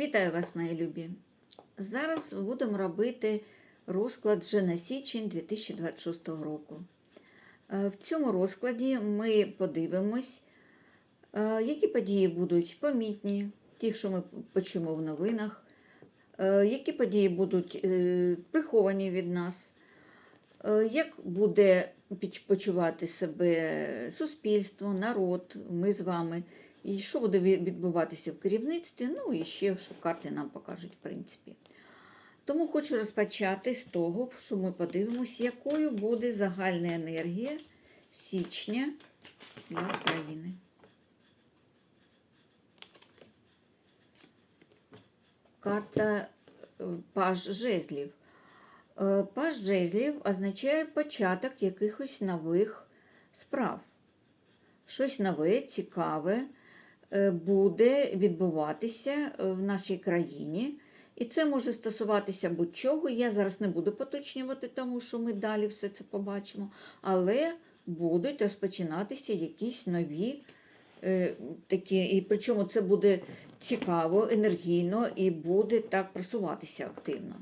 Вітаю вас, мої любі! Зараз будемо робити розклад вже на січень 2026 року. Е, В цьому розкладі ми подивимось, е, які події будуть помітні, ті, що ми почуємо в новинах, е, які події будуть приховані від нас, як буде почувати себе суспільство, народ, ми з вами, і що буде відбуватися в керівництві, ну і ще що карти нам покажуть, в принципі. Тому хочу розпочати з того, що ми подивимося, якою буде загальна енергія січня для України. Карта е, Паж жезлів. Е, Паж жезлів означає початок якихось нових справ. Щось нове, цікаве буде відбуватися е, в нашій країні. І це може стосуватися будь-чого. Я зараз не буду поточнювати, тому що ми далі все це побачимо. Але будуть розпочинатися якісь нові е, такі, і причому це буде цікаво, енергійно і буде так просуватися активно.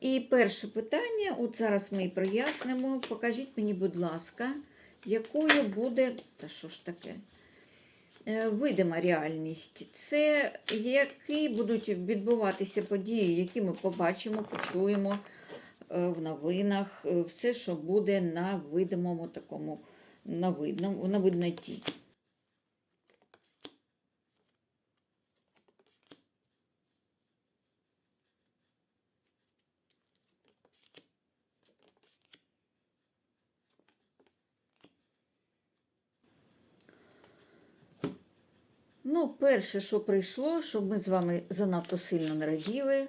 І перше питання, от зараз ми і прояснимо. Покажіть мені, будь ласка, якою буде. Та що ж таке? Е, Видима реальність. Це які будуть відбуватися події, які ми побачимо, почуємо е, в новинах, е, все, що буде на видимому такому, на видному, на видноті. Ну, перше, що прийшло, щоб ми з вами занадто сильно не раділи.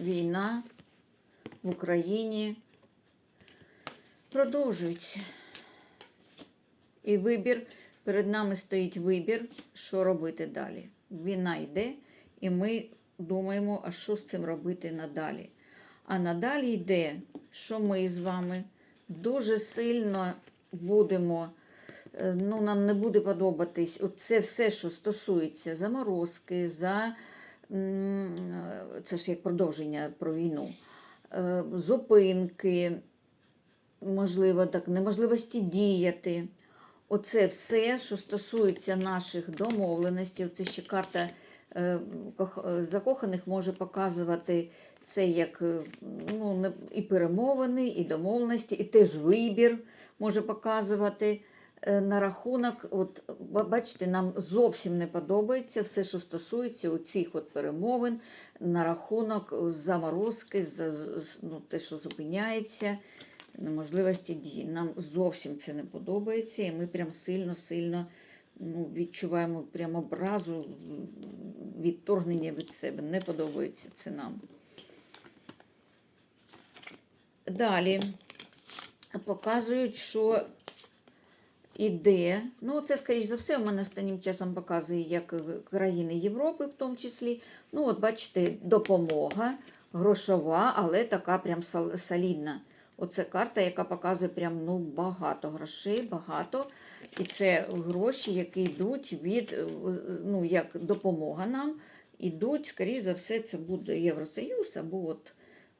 Війна в Україні продовжується. І вибір, перед нами стоїть вибір, що робити далі. Війна йде, і ми думаємо, а що з цим робити надалі. А надалі йде, що ми з вами дуже сильно будемо ну, нам не буде подобатись це все, що стосується заморозки, за е, це ж як продовження про війну, е, зупинки, можливо, так, неможливості діяти. Оце все, що стосується наших домовленостей, це ще карта е, кох- е, закоханих може показувати це як е, ну, і перемовини, і домовленості, і теж вибір може показувати е, на рахунок. От, бачите, нам зовсім не подобається все, що стосується цих от перемовин на рахунок заморозки, за- ну, те, що зупиняється неможливості дії. Нам зовсім це не подобається, і ми прям сильно-сильно ну, відчуваємо прямо образу, відторгнення від себе. Не подобається це нам. Далі показують, що іде. Ну, це, скоріш за все, у мене останнім часом показує, як країни Європи, в тому числі. Ну, от бачите, допомога грошова, але така прям солідна. Оце карта, яка показує прям ну, багато грошей, багато. І це гроші, які йдуть від, е, ну, як допомога нам, ідуть, скоріш за все, це буде Євросоюз або от,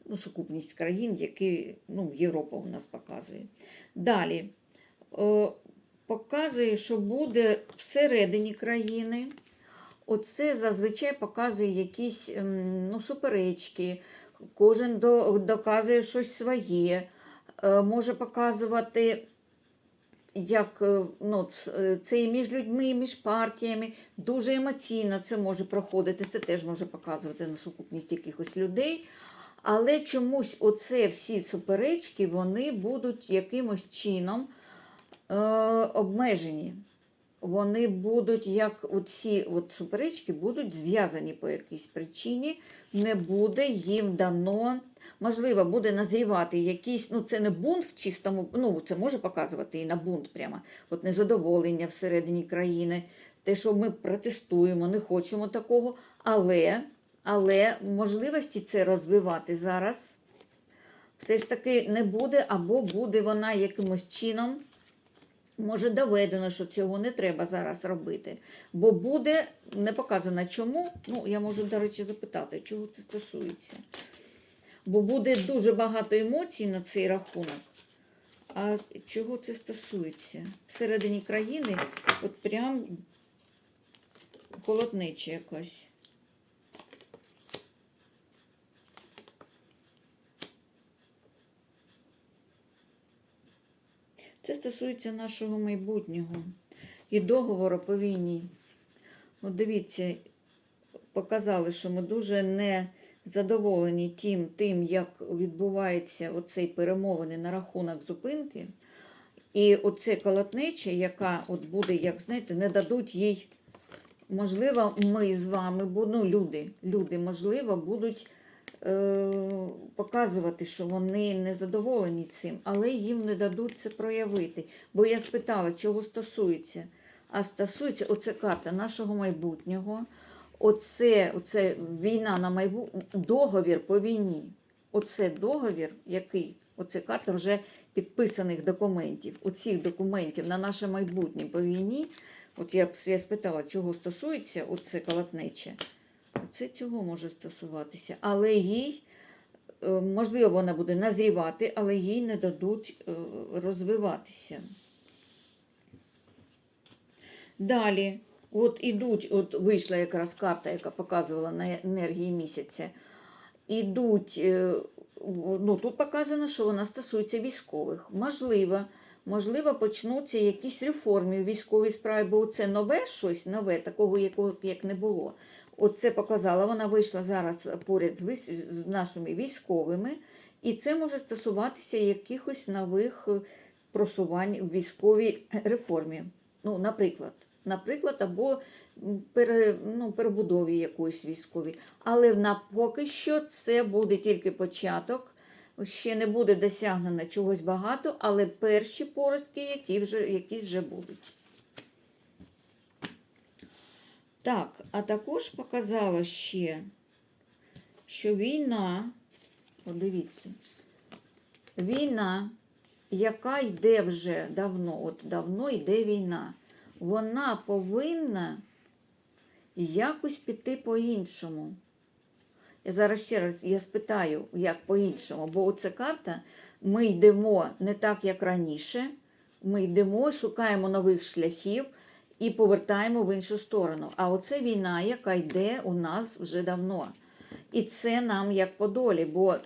ну, сукупність країн, які ну, Європа у нас показує. Далі е, показує, що буде всередині країни. Оце зазвичай показує якісь ем, ну, суперечки, кожен до, доказує щось своє, е, може показувати, як е, ну, це і між людьми, і між партіями. Дуже емоційно це може проходити, це теж може показувати на сукупність якихось людей. Але чомусь оце всі суперечки вони будуть якимось чином е, обмежені. Вони будуть, як ці суперечки, будуть зв'язані по якійсь причині, не буде їм дано. Можливо, буде назрівати якийсь, ну це не бунт в чистому, ну це може показувати і на бунт прямо, от незадоволення всередині країни, те, що ми протестуємо, не хочемо такого, але, але можливості це розвивати зараз все ж таки не буде, або буде вона якимось чином Може, доведено, що цього не треба зараз робити. Бо буде не показано чому. Ну, я можу, до речі, запитати, чого це стосується. Бо буде дуже багато емоцій на цей рахунок. А чого це стосується? Всередині країни от прям холоднеча якась. Це стосується нашого майбутнього і договору по війні. От дивіться, показали, що ми дуже не задоволені тим, тим, як відбувається оцей перемовини на рахунок зупинки. І оце колотнеча, яка от буде, як знаєте, не дадуть їй. Можливо, ми з вами, ну, люди, люди, можливо, будуть показувати, що вони не задоволені цим, але їм не дадуть це проявити. Бо я спитала, чого стосується. А стосується оце карта нашого майбутнього, оце, оце війна на майбутнє, договір по війні. Оце договір, який, оце карта вже підписаних документів. Оцих документів на наше майбутнє по війні. От я, я спитала, чого стосується оце колотнече. Оце цього може стосуватися. Але їй, е, можливо, вона буде назрівати, але їй не дадуть е, розвиватися. Далі, от ідуть, от вийшла якраз карта, яка показувала на енергії місяця. Ідуть, е, ну тут показано, що вона стосується військових. Можливо, можливо, почнуться якісь реформи в військовій справі, бо це нове щось, нове, такого, якого як не було. Оце показала. Вона вийшла зараз поряд з нашими військовими, і це може стосуватися якихось нових просувань в військовій реформі. Ну, наприклад, наприклад, або пере, ну, перебудові якоїсь військовій. Але на поки що це буде тільки початок. Ще не буде досягнено чогось багато, але перші поростки, які вже, які вже будуть. Так, а також показала ще, що війна, подивіться, війна, яка йде вже давно, от давно йде війна, вона повинна якось піти по-іншому. Я зараз ще раз я спитаю, як по-іншому, бо оця карта ми йдемо не так, як раніше. Ми йдемо, шукаємо нових шляхів і повертаємо в іншу сторону. А оце війна, яка йде у нас вже давно. І це нам як по долі, бо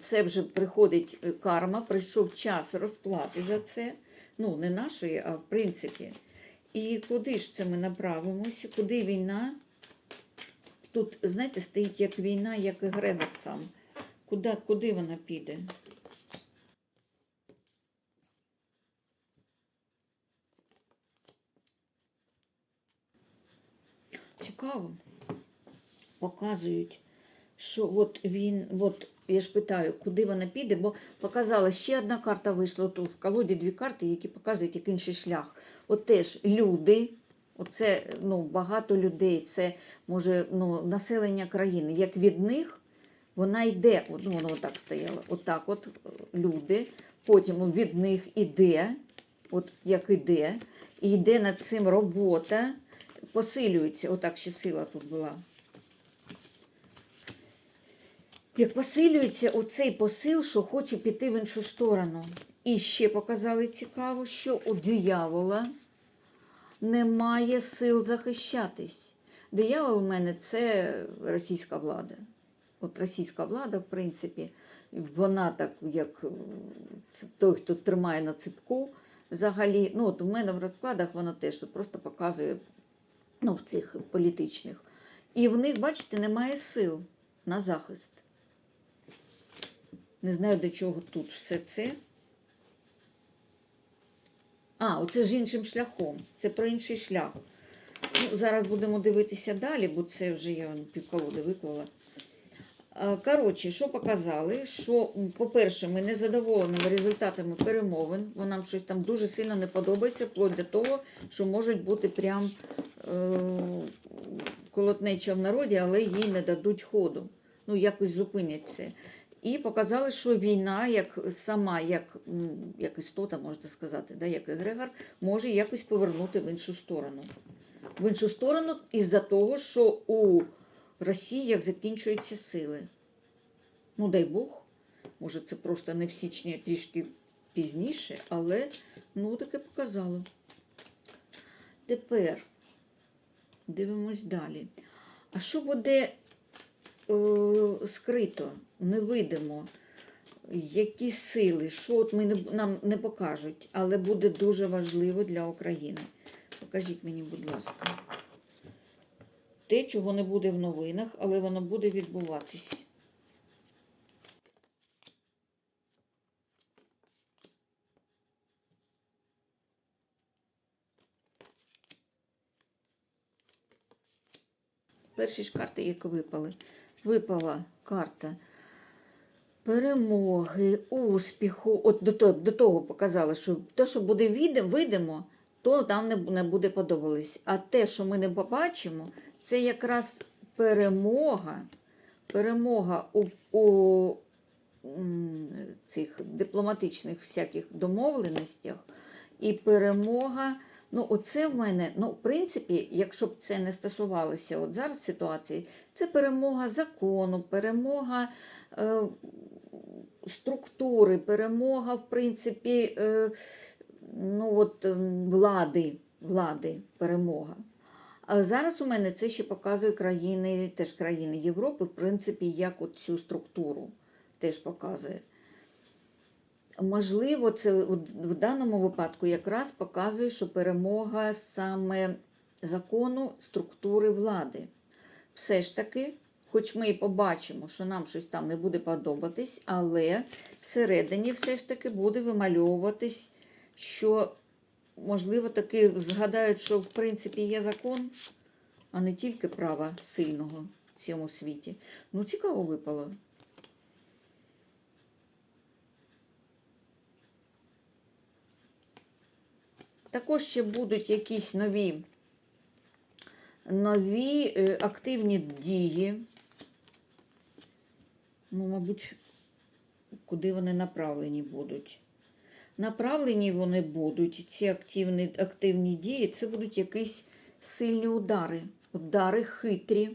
це вже приходить е, карма, прийшов час розплати за це. Ну, не нашої, а в принципі. І куди ж це ми направимося? Куди війна? Тут, знаєте, стоїть як війна, як егрегор сам. Куди, куди вона піде? Цікаво. Показують, що от він, от я ж питаю, куди вона піде, бо показала ще одна карта вийшла тут в колоді дві карти, які показують як інший шлях. От теж люди, оце ну, багато людей, це може ну, населення країни. Як від них вона йде, от, ну, воно отак стояло, отак от е, люди, потім від них іде, от як іде, і йде над цим робота, посилюється, отак ще сила тут була. Як посилюється оцей посил, що хоче піти в іншу сторону. І ще показали цікаво, що у диявола немає сил захищатись. Диявол у мене це російська влада. От російська влада, в принципі, вона так, як той, хто тримає на ципку, взагалі, ну от у мене в розкладах вона теж просто показує ну, в цих політичних. І в них, бачите, немає сил на захист. Не знаю, до чого тут все це. А, оце ж іншим шляхом. Це про інший шлях. Ну, зараз будемо дивитися далі, бо це вже я півколоди виклала. Коротше, що показали? Що, по-перше, ми не задоволеними результатами перемовин, бо нам щось там дуже сильно не подобається, вплоть до того, що можуть бути прям е- колотнеча в народі, але їй не дадуть ходу. Ну, якось зупинять це. І показали, що війна, як сама, як, як істота, можна сказати, да, як егрегор, може якось повернути в іншу сторону. В іншу сторону із-за того, що у Росії як закінчуються сили. Ну, дай Бог, може, це просто не в січні, а трішки пізніше, але ну, таке показало. Тепер дивимось далі. А що буде е, скрито, невидимо? Які сили, що от ми не, нам не покажуть, але буде дуже важливо для України. Покажіть мені, будь ласка. Те, чого не буде в новинах, але воно буде відбуватись. Перші ж карти, які випали. Випала карта перемоги, успіху. От до того, до того показала, що те, що буде видимо, то нам не буде подобатись. А те, що ми не побачимо, це якраз перемога, перемога у, у цих дипломатичних всяких домовленостях і перемога. Ну, оце в мене, ну, в принципі, якщо б це не стосувалося от зараз ситуації, це перемога закону, перемога е, структури, перемога, в принципі, е, ну, от, влади, влади, перемога. А зараз у мене це ще показує країни, теж країни Європи, в принципі, як от цю структуру теж показує. Можливо, це в даному випадку якраз показує, що перемога саме закону структури влади. Все ж таки, хоч ми і побачимо, що нам щось там не буде подобатись, але всередині все ж таки буде вимальовуватись, що, можливо, таки згадають, що в принципі є закон, а не тільки право сильного в цьому світі. Ну, цікаво випало. Також ще будуть якісь нові, нові е, активні дії. Ну, мабуть, куди вони направлені будуть. Направлені вони будуть, ці активні, активні дії, це будуть якісь сильні удари, удари хитрі.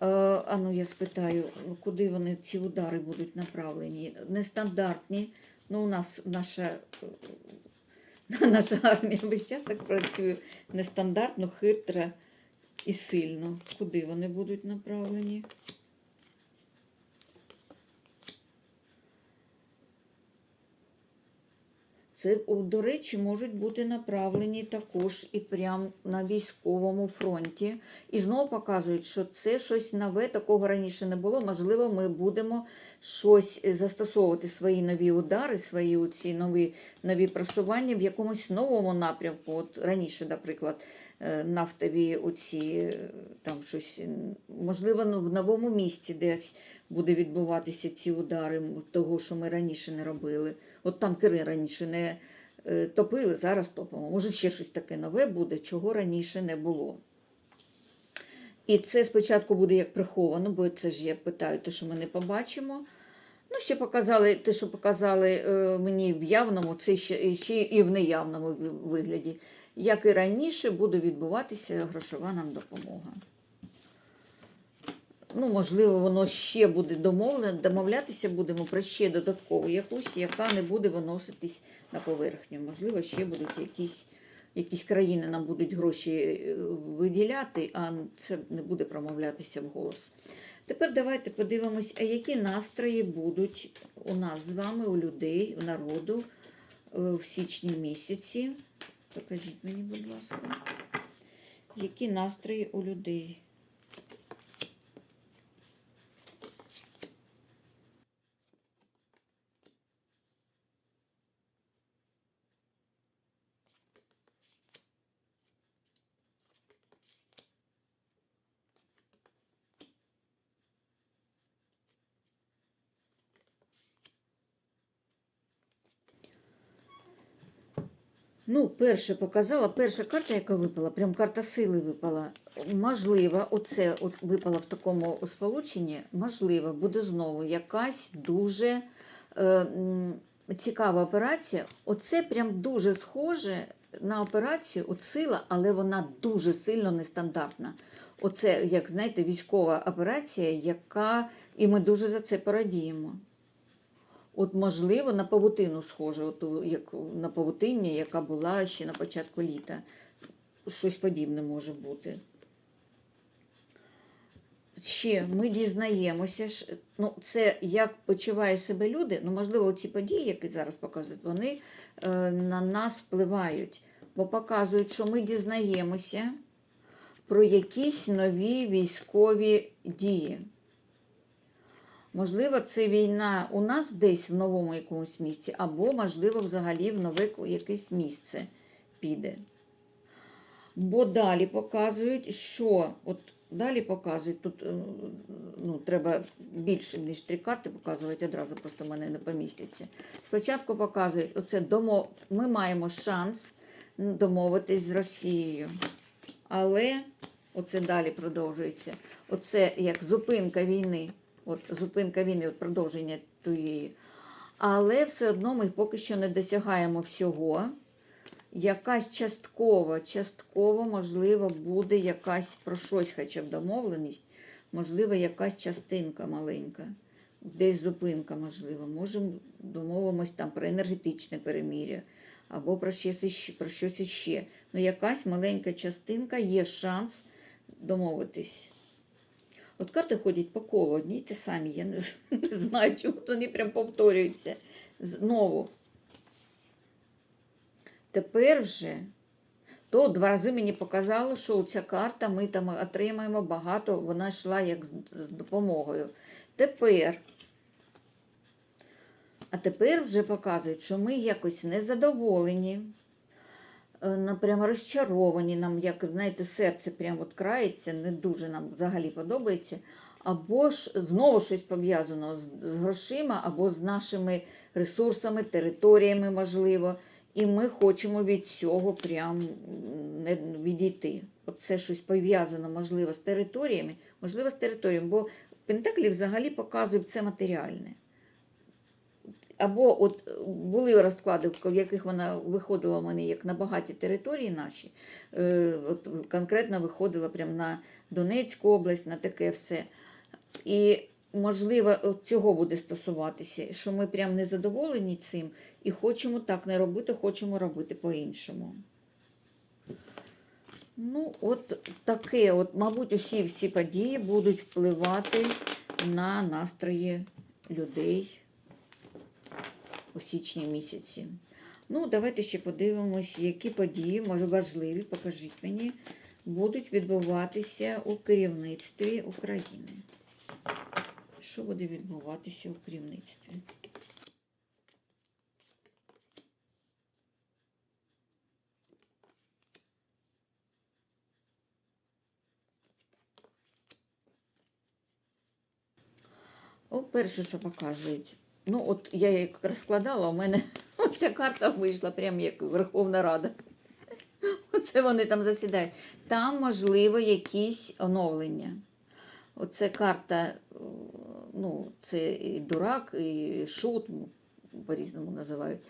Е, а ну я спитаю, куди вони ці удари будуть направлені? Нестандартні. Ну, у нас наша Наша армія весь час так працює нестандартно, хитро і сильно. Куди вони будуть направлені? Це, до речі, можуть бути направлені також і прямо на військовому фронті. І знову показують, що це щось нове, такого раніше не було. Можливо, ми будемо щось застосовувати свої нові удари, свої ці нові, нові просування в якомусь новому напрямку. От раніше, наприклад, е, нафтові оці е, там щось, можливо, ну, в новому місці десь буде відбуватися ці удари того, що ми раніше не робили. От танкери раніше не е, топили, зараз топимо. Може, ще щось таке нове буде, чого раніше не було. І це спочатку буде як приховано, бо це ж я питаю, те, що ми не побачимо. Ну, ще показали те, що показали е, мені в явному, це ще, ще і в неявному вигляді. Як і раніше, буде відбуватися грошова нам допомога. Ну, можливо, воно ще буде домовлено, домовлятися будемо про ще додаткову якусь, яка не буде виноситись на поверхню. Можливо, ще будуть якісь, якісь країни нам будуть гроші е, виділяти, а це не буде промовлятися вголос. Тепер давайте подивимось, а які настрої будуть у нас з вами, у людей, у народу е, в січні місяці. Покажіть мені, будь ласка, які настрої у людей. Ну, перше показала, перша карта, яка випала, прям карта сили випала. Можливо, оце от випало в такому сполученні, можливо, буде знову якась дуже е, цікава операція. Оце прям дуже схоже на операцію, от сила, але вона дуже сильно нестандартна. Оце, як знаєте, військова операція, яка. І ми дуже за це порадіємо. От, можливо, на павутину схоже, от, як на павутиння, яка була ще на початку літа. Щось подібне може бути. Ще ми дізнаємося, ну, це як почуває себе люди. Ну, можливо, ці події, які зараз показують, вони е, на нас впливають, бо показують, що ми дізнаємося про якісь нові військові дії. Можливо, це війна у нас десь в новому якомусь місці, або, можливо, взагалі в нове якесь місце піде. Бо далі показують, що от далі показують, тут е, ну, треба більше, ніж три карти показувати, одразу просто в мене не поміститься. Спочатку показують, оце домо... ми маємо шанс домовитись з Росією. Але оце далі продовжується. Оце як зупинка війни. От зупинка війни, от продовження тієї. Але все одно ми поки що не досягаємо всього. Якась частково, частково, можливо, буде якась про щось хоча б домовленість, можливо, якась частинка маленька, десь зупинка, можливо. Можемо домовимось там про енергетичне перемір'я або про щось. Про щось іще. Ну, якась маленька частинка є шанс домовитись. От карти ходять по колу, одні й ті самі. Я не, не знаю, чому вони прям повторюються знову. Тепер вже то два рази мені показало, що ця карта ми там отримаємо багато, вона йшла як з, допомогою. Тепер. А тепер вже показують, що ми якось незадоволені, прямо розчаровані, нам, як, знаєте, серце прямо от крається, не дуже нам взагалі подобається. Або ж знову щось пов'язано з, з грошима, або з нашими ресурсами, територіями, можливо. І ми хочемо від цього прям не відійти. Оце щось пов'язано, можливо, з територіями, можливо, з територіями, бо Пентаклі взагалі показують це матеріальне. Або от е, були розклади, в яких вона виходила в мене як на багаті території наші. Е, от конкретно виходила прямо на Донецьку область, на таке все. І, можливо, от цього буде стосуватися, що ми прям не задоволені цим і хочемо так не робити, хочемо робити по-іншому. Ну, от таке, от, мабуть, усі ці події будуть впливати на настрої людей у січні місяці. Ну, давайте ще подивимось, які події, може важливі, покажіть мені, будуть відбуватися у керівництві України. Що буде відбуватися у керівництві? О, перше, що показують. Ну, от я як розкладала, у мене ця карта вийшла, прям як Верховна Рада. Оце вони там засідають. Там, можливо, якісь оновлення. Оце карта, ну, це і дурак, і шут, по-різному називають.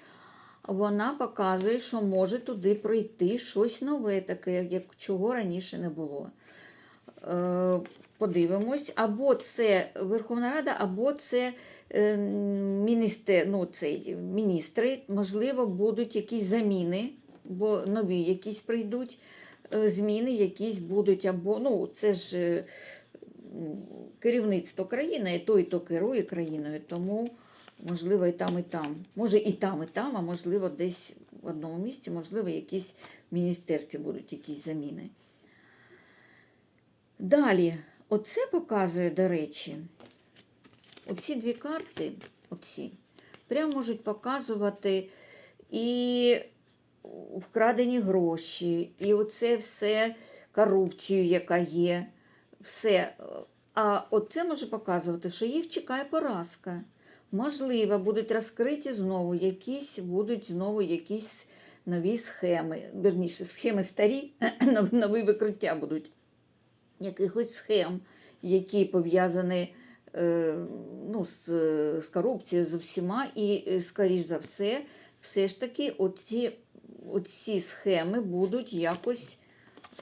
Вона показує, що може туди прийти щось нове, таке, як чого раніше не було. Е, Подивимось, або це Верховна Рада, або це міністр, ну, цей, міністри, можливо, будуть якісь заміни, бо нові якісь прийдуть е, зміни, якісь будуть, або ну, це ж е, керівництво країни, і то, і то керує країною, тому можливо і там, і там. Може і там, і там, а можливо, десь в одному місці, можливо, якісь в міністерстві будуть якісь заміни. Dалі, оце показує, до речі, оці дві карти, оці, прямо можуть показувати і вкрадені гроші, і оце все корупцію, яка є, все. А оце може показувати, що їх чекає поразка. Можливо, будуть розкриті знову якісь, будуть знову якісь нові схеми. Верніше, схеми старі, нові викриття будуть якихось схем, які пов'язані ну, з, з корупцією, з усіма, і, е, скоріш за все, все ж таки оці, оці схеми будуть якось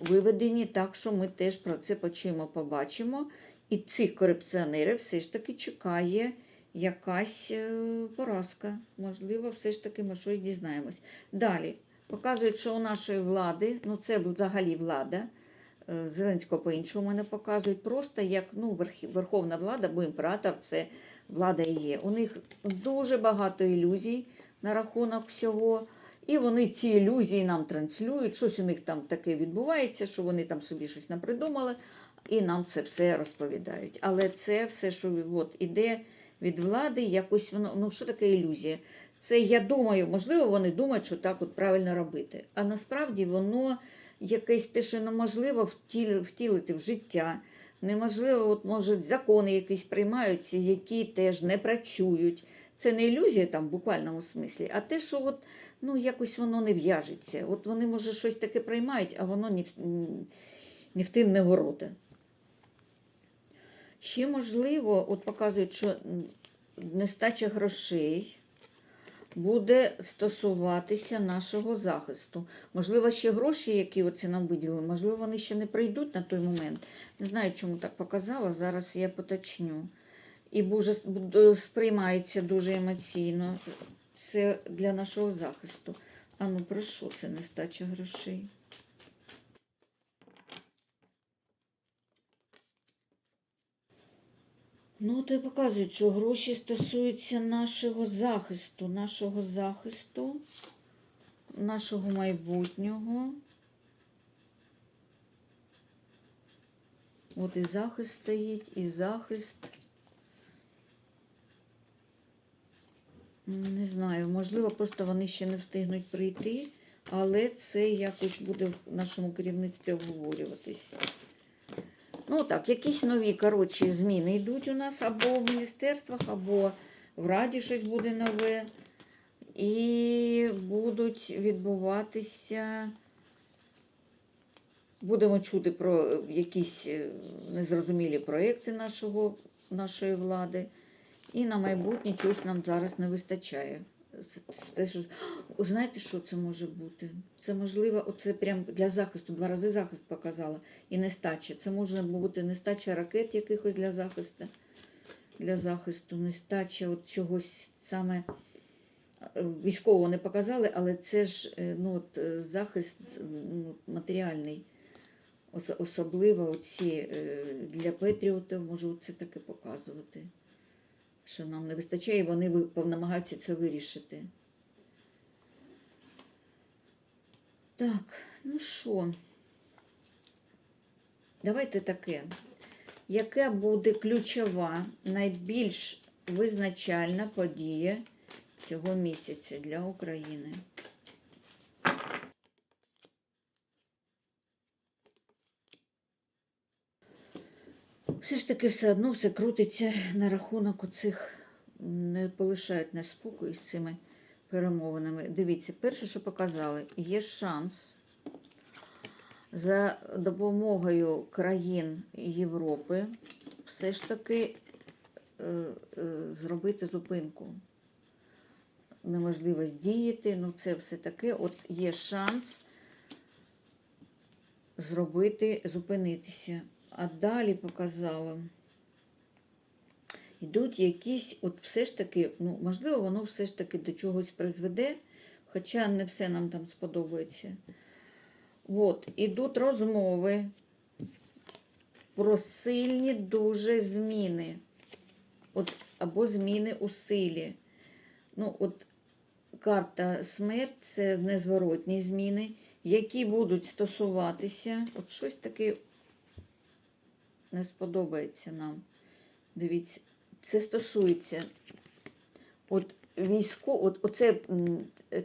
виведені так, що ми теж про це почуємо, побачимо. І цих корупціонерів все ж таки чекає якась е, поразка. Можливо, все ж таки ми щось дізнаємось. Далі показують, що у нашої влади, ну це взагалі влада. Е, Зеленського по-іншому не показують. Просто як ну, верховна влада, бо імператор це влада і є. У них дуже багато ілюзій на рахунок всього. І вони ці ілюзії нам транслюють, щось у них там таке відбувається, що вони там собі щось напридумали, і нам це все розповідають. Але це все, що от, іде від влади, якось воно, ну що таке ілюзія? Це я думаю, можливо, вони думають, що так от правильно робити. А насправді воно якесь те, що неможливо втілити в життя. Неможливо, от може закони якісь приймаються, які теж не працюють. Це не ілюзія там в буквальному смислі, а те, що от, ну, якось воно не в'яжеться. От вони, може, щось таке приймають, а воно ні, ні в тим не ворота. Ще можливо, от показують, що нестача грошей буде стосуватися нашого захисту. Можливо, ще гроші, які оці нам виділили, можливо, вони ще не прийдуть на той момент. Не знаю, чому так показала. Зараз я поточню. І дуже сприймається дуже емоційно. Це для нашого захисту. А ну про що це нестача грошей? Ну, то й показують, що гроші стосуються нашого захисту, нашого захисту, нашого майбутнього. От і захист стоїть, і захист. Не знаю, можливо, просто вони ще не встигнуть прийти, але це якось буде в нашому керівництві обговорюватись. Ну так, якісь нові коротше, зміни йдуть у нас або в міністерствах, або в Раді щось буде нове. І будуть відбуватися. Будемо чути про якісь е, незрозумілі проекти нашого, нашої влади. І на майбутнє чогось нам зараз не вистачає. Це, це, що, О, знаєте, що це може бути? Це можливо, оце прям для захисту, два рази захист показала. І нестача. Це може бути нестача ракет якихось для захисту, для захисту, нестача от чогось саме е, військового не показали, але це ж е, ну, от, е, захист ну, матеріальний. Особливо оці для патріотів можу це таке показувати що нам не вистачає, і вони намагаються це вирішити. Так, ну що, давайте таке. Яка буде ключова, найбільш визначальна подія цього місяця для України? Таки все одно все крутиться на рахунок оцих, не полишають нас спокою з цими перемовинами. Дивіться, перше, що показали, є шанс за допомогою країн Європи все ж таки е, е, зробити зупинку. Неможливість діяти, ну це все таке. От є шанс зробити, зупинитися. А далі показала. Йдуть якісь, от все ж таки, ну, можливо, воно все ж таки до чогось призведе, хоча не все нам там сподобається. От, ідуть розмови про сильні дуже зміни. От, або зміни у силі. Ну, от карта смерть це незворотні зміни, які будуть стосуватися. От щось таке не сподобається нам. Дивіться, це стосується от військо, от оце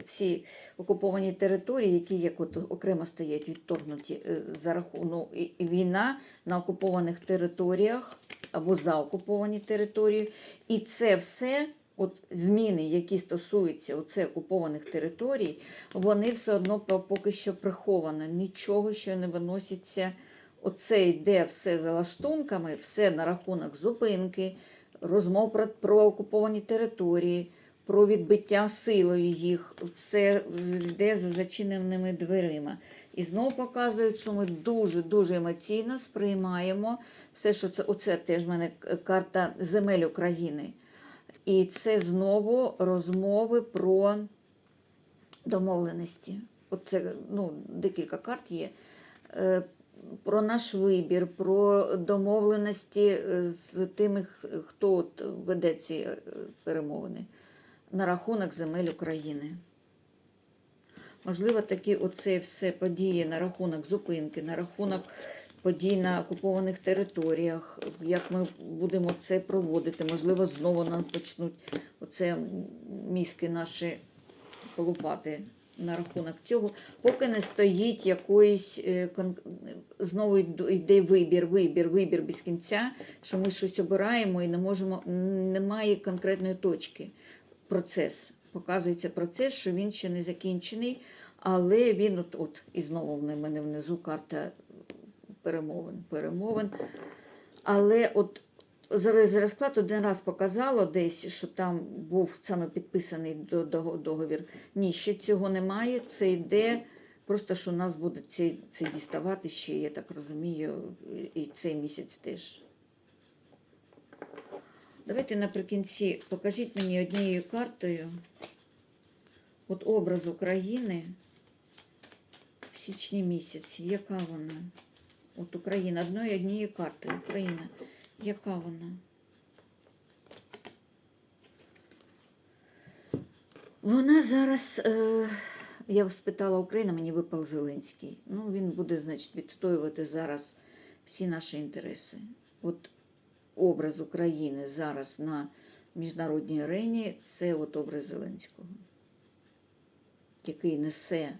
ці окуповані території, які як от окремо стоять відторгнуті е, за рахунок і війна на окупованих територіях або за окуповані території. І це все от зміни, які стосуються оце окупованих територій, вони все одно поки що приховані. Нічого, що не виноситься. Оце йде все за лаштунками, все на рахунок зупинки, розмов про, про окуповані території, про відбиття силою їх. Це йде за зачиненими дверима. І знову показують, що ми дуже-дуже емоційно сприймаємо все, що це, оце теж в мене карта земель України. І це знову розмови про домовленості. Оце ну, декілька карт є. Про наш вибір, про домовленості е, з тими, хто от веде ці е, перемовини на рахунок земель України. Можливо, такі оце все події на рахунок зупинки, на рахунок подій на окупованих територіях, як ми будемо це проводити. Можливо, знову нам почнуть оце мізки наші полупати на рахунок цього, поки не стоїть якоїсь е, знову йде вибір, вибір, вибір без кінця, що ми щось обираємо і не можемо, немає конкретної точки. Процес. Показується процес, що він ще не закінчений, але він от, от і знову в мене внизу карта перемовин. перемовин. Але от розклад один раз показало десь, що там був саме підписаний до- до- договір. Ні, ще цього немає. Це йде. Просто що нас буде це, це діставати ще, я так розумію, і цей місяць теж. Давайте наприкінці покажіть мені однією картою от образ України в січні місяці. Яка вона? От Україна одною однією картою. Україна. Яка вона? Вона зараз. Е, я спитала Україна, мені випав Зеленський. Ну, він буде, значить, відстоювати зараз всі наші інтереси. От образ України зараз на міжнародній арені це от образ Зеленського, який несе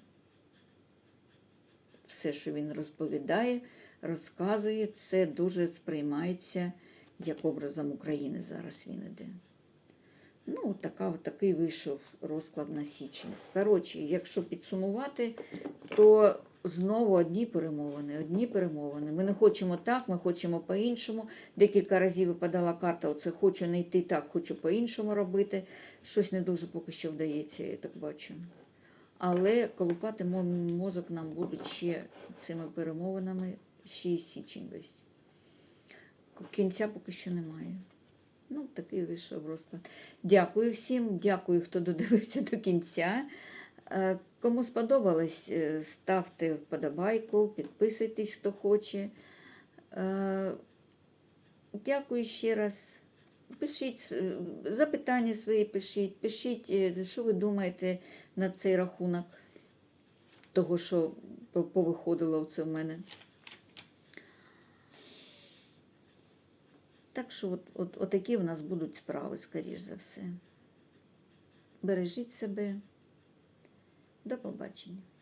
все, що він розповідає, розказує, це дуже сприймається як образом України зараз він іде. Ну, така, такий вийшов розклад на січень. Коротше, якщо підсумувати, то знову одні перемовини, одні перемовини. Ми не хочемо так, ми хочемо по-іншому. Декілька разів випадала карта, оце хочу не йти так, хочу по-іншому робити. Щось не дуже поки що вдається, я так бачу. Але колупати мозок нам будуть ще цими перемовинами, ще й січень весь. Кінця поки що немає. Ну, такий вийшов розклад. Дякую всім, дякую, хто додивився до кінця. Е, Кому сподобалось, е, ставте вподобайку, підписуйтесь, хто хоче. Е, Дякую ще раз. Пишіть запитання свої, пишіть, пишіть, що ви думаєте на цей рахунок того, що повиходило це в мене. Так що от, от, отакі в нас будуть справи, скоріш за все. Бережіть себе. До побачення.